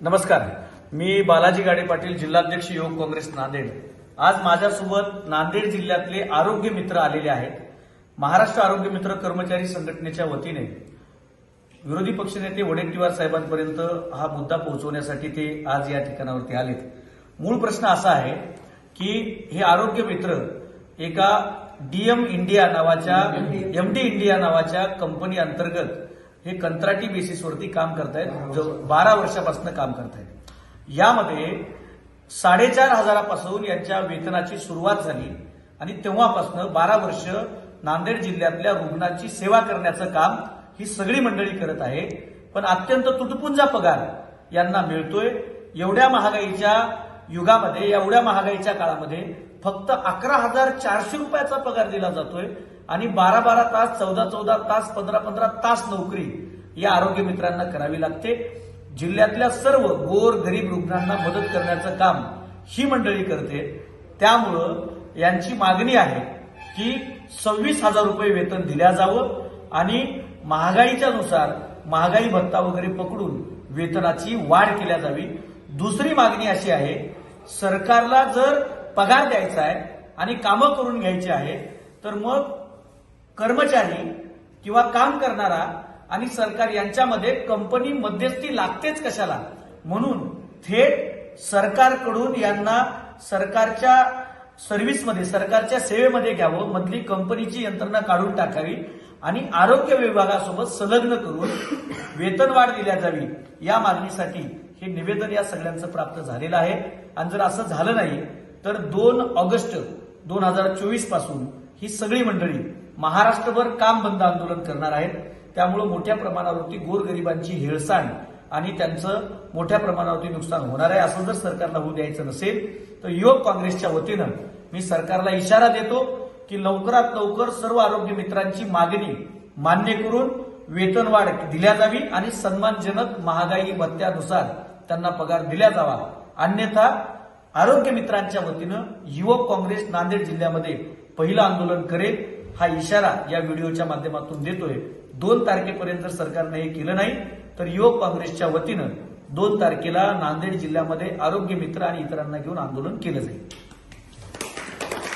नमस्कार. मी बालाजी गाडे पाटील जिल्हाध्यक्ष युवक काँग्रेस नांदेड. आज माझ्यासोबत नांदेड जिल्ह्यातले आरोग्य मित्र आलेले आहेत. महाराष्ट्र आरोग्य मित्र कर्मचारी संघटनेच्या वतीने विरोधी पक्षनेते वडेट्टीवार साहेबांपर्यंत हा मुद्दा पोहोचवण्यासाठी ते आज या ठिकाणावरती आलेत. मूळ प्रश्न असा आहे की हे आरोग्य मित्र एका D M India M D India company अंतर्गत हे कंत्राटी बेसिसवरती काम करतायत जो बारा वर्षापासून काम करतायत. यामध्ये साडेचार हजारापासून यांच्या वेतनाची सुरुवात झाली आणि तेव्हापासून बारा वर्ष नांदेड जिल्ह्यातल्या रुग्णांची सेवा करण्याचं काम ही सगळी मंडळी करत आहे. पण अत्यंत तुटपुंजा पगार यांना मिळतोय. एवढ्या महागाईच्या युगामध्ये एवढ्या महागाईच्या काळामध्ये फक्त अकरा हजार चारशे रुपयाचा पगार दिला जातोय आणि बारा बारा तास चौदा चौदा तास पंधरा पंधरा तास नोकरी या आरोग्य मित्रांना करावी लागते. जिल्ह्यातल्या सर्व गोर गरीब रुग्णांना मदत करण्याचं काम ही मंडळी करते. त्यामुळं यांची मागणी आहे की सव्वीस हजार रुपये वेतन दिल्या जावं आणि महागाईच्या नुसार महागाई भत्ता वगैरे पकडून वेतनाची वाढ केल्या जावी. दुसरी मागणी अशी आहे सरकारला जर पगार द्यायचा आहे आणि कामं करून घ्यायची आहे तर मग कर्मचारी किंवा काम करणारा आणि सरकार यांच्यामध्ये कंपनी मध्यस्थी लागतेच कशाला? म्हणून थेट सरकारकडून यांना सरकारच्या सर्व्हिसमध्ये सरकारच्या सेवेमध्ये घ्यावं मधली कंपनीची यंत्रणा काढून टाकावी आणि आरोग्य विभागासोबत संलग्न करून वेतनवाढ दिल्या जावी या मागणीसाठी हे निवेदन या सगळ्यांचं प्राप्त झालेलं आहे. आणि जर असं झालं नाही तर दोन ऑगस्ट दोन हजार चोवीसपासून ही सगळी मंडळी महाराष्ट्रभर काम बंद आंदोलन करणार आहेत. त्यामुळं मोठ्या प्रमाणावरती गोरगरिबांची हेळसांड आणि त्यांचं मोठ्या प्रमाणावरती नुकसान होणार आहे. असं जर सरकारला होऊ द्यायचं नसेल तर युवक काँग्रेसच्या वतीनं मी सरकारला इशारा देतो की लवकरात लवकर सर्व आरोग्य मित्रांची मागणी मान्य करून वेतनवाढ दिल्या जावी आणि सन्मानजनक महागाई भत्त्यानुसार त्यांना पगार दिला जावा. अन्यथा आरोग्य मित्रांच्या वतीनं युवक काँग्रेस नांदेड जिल्ह्यामध्ये पहिलं आंदोलन करेल हा इशारा या व्हिडिओच्या माध्यमातून देतोय. दोन तारखेपर्यंत जर सरकारनं हे केलं नाही तर युवक काँग्रेसच्या वतीनं दोन तारखेला नांदेड जिल्ह्यामध्ये आरोग्य मित्र आणि इतरांना घेऊन आंदोलन केलं जाईल.